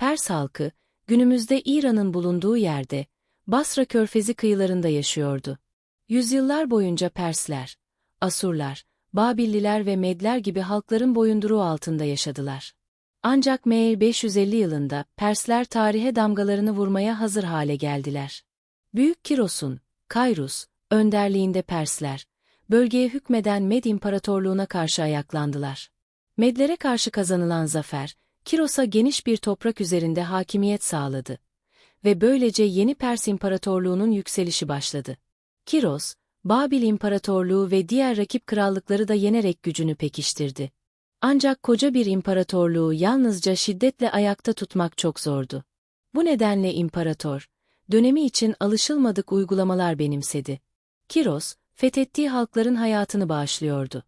Pers halkı, günümüzde İran'ın bulunduğu yerde, Basra körfezi kıyılarında yaşıyordu. Yüzyıllar boyunca Persler, Asurlar, Babilliler ve Medler gibi halkların boyunduruğu altında yaşadılar. Ancak M. 550 yılında Persler tarihe damgalarını vurmaya hazır hale geldiler. Büyük Kiros'un, Kayrus, önderliğinde Persler, bölgeye hükmeden Med İmparatorluğuna karşı ayaklandılar. Medlere karşı kazanılan zafer, Kiros'a geniş bir toprak üzerinde hakimiyet sağladı. Ve böylece yeni Pers İmparatorluğu'nun yükselişi başladı. Kiros, Babil İmparatorluğu ve diğer rakip krallıkları da yenerek gücünü pekiştirdi. Ancak koca bir imparatorluğu yalnızca şiddetle ayakta tutmak çok zordu. Bu nedenle imparator, dönemi için alışılmadık uygulamalar benimsedi. Kiros, fethettiği halkların hayatını bağışlıyordu.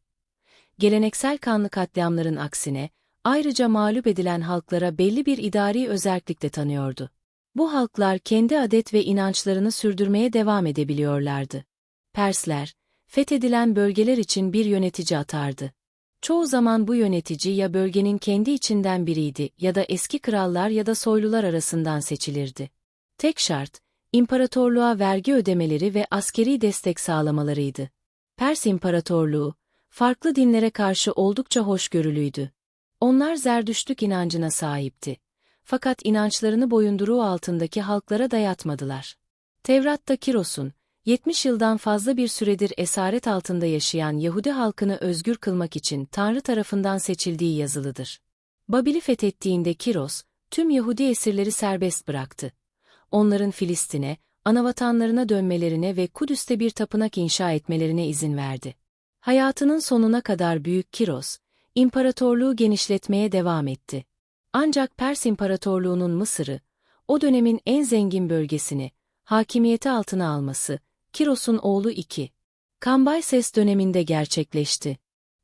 Geleneksel kanlı katliamların aksine, ayrıca mağlup edilen halklara belli bir idari özellik de tanıyordu. Bu halklar kendi adet ve inançlarını sürdürmeye devam edebiliyorlardı. Persler, fethedilen bölgeler için bir yönetici atardı. Çoğu zaman bu yönetici ya bölgenin kendi içinden biriydi ya da eski krallar ya da soylular arasından seçilirdi. Tek şart, imparatorluğa vergi ödemeleri ve askeri destek sağlamalarıydı. Pers İmparatorluğu, farklı dinlere karşı oldukça hoşgörülüydü. Onlar Zerdüştlük inancına sahipti. Fakat inançlarını boyunduruğu altındaki halklara dayatmadılar. Tevrat'ta Kiros'un, 70 yıldan fazla bir süredir esaret altında yaşayan Yahudi halkını özgür kılmak için Tanrı tarafından seçildiği yazılıdır. Babil'i fethettiğinde Kiros, tüm Yahudi esirleri serbest bıraktı. Onların Filistin'e, anavatanlarına dönmelerine ve Kudüs'te bir tapınak inşa etmelerine izin verdi. Hayatının sonuna kadar Büyük Kiros, imparatorluğu genişletmeye devam etti. Ancak Pers İmparatorluğu'nun Mısır'ı, o dönemin en zengin bölgesini, hakimiyeti altına alması, Kiros'un oğlu 2. Kambayses döneminde gerçekleşti.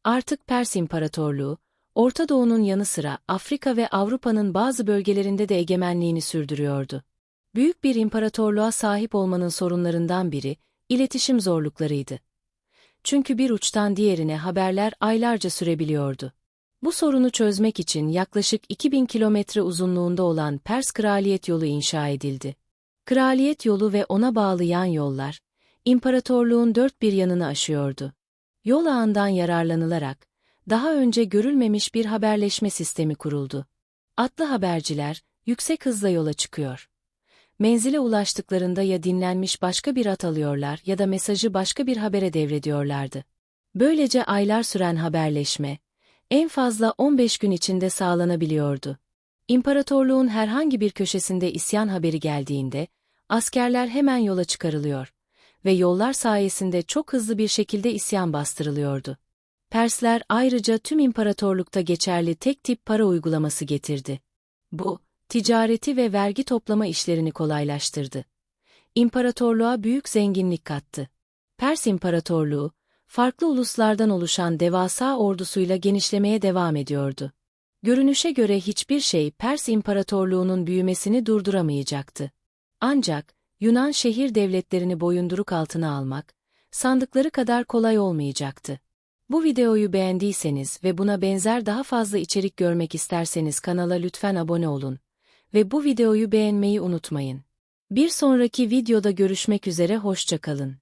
Artık Pers İmparatorluğu, Orta Doğu'nun yanı sıra Afrika ve Avrupa'nın bazı bölgelerinde de egemenliğini sürdürüyordu. Büyük bir imparatorluğa sahip olmanın sorunlarından biri, iletişim zorluklarıydı. Çünkü bir uçtan diğerine haberler aylarca sürebiliyordu. Bu sorunu çözmek için yaklaşık 2000 kilometre uzunluğunda olan Pers Kraliyet Yolu inşa edildi. Kraliyet Yolu ve ona bağlı yan yollar, imparatorluğun dört bir yanını aşıyordu. Yol ağından yararlanılarak, daha önce görülmemiş bir haberleşme sistemi kuruldu. Atlı haberciler, yüksek hızla yola çıkıyor. Menzile ulaştıklarında ya dinlenmiş başka bir at alıyorlar ya da mesajı başka bir habere devrediyorlardı. Böylece aylar süren haberleşme, en fazla 15 gün içinde sağlanabiliyordu. İmparatorluğun herhangi bir köşesinde isyan haberi geldiğinde, askerler hemen yola çıkarılıyor ve yollar sayesinde çok hızlı bir şekilde isyan bastırılıyordu. Persler ayrıca tüm imparatorlukta geçerli tek tip para uygulaması getirdi. Bu, ticareti ve vergi toplama işlerini kolaylaştırdı. İmparatorluğa büyük zenginlik kattı. Pers İmparatorluğu, farklı uluslardan oluşan devasa ordusuyla genişlemeye devam ediyordu. Görünüşe göre hiçbir şey Pers İmparatorluğu'nun büyümesini durduramayacaktı. Ancak, Yunan şehir devletlerini boyunduruk altına almak, sandıkları kadar kolay olmayacaktı. Bu videoyu beğendiyseniz ve buna benzer daha fazla içerik görmek isterseniz kanala lütfen abone olun ve bu videoyu beğenmeyi unutmayın. Bir sonraki videoda görüşmek üzere hoşçakalın.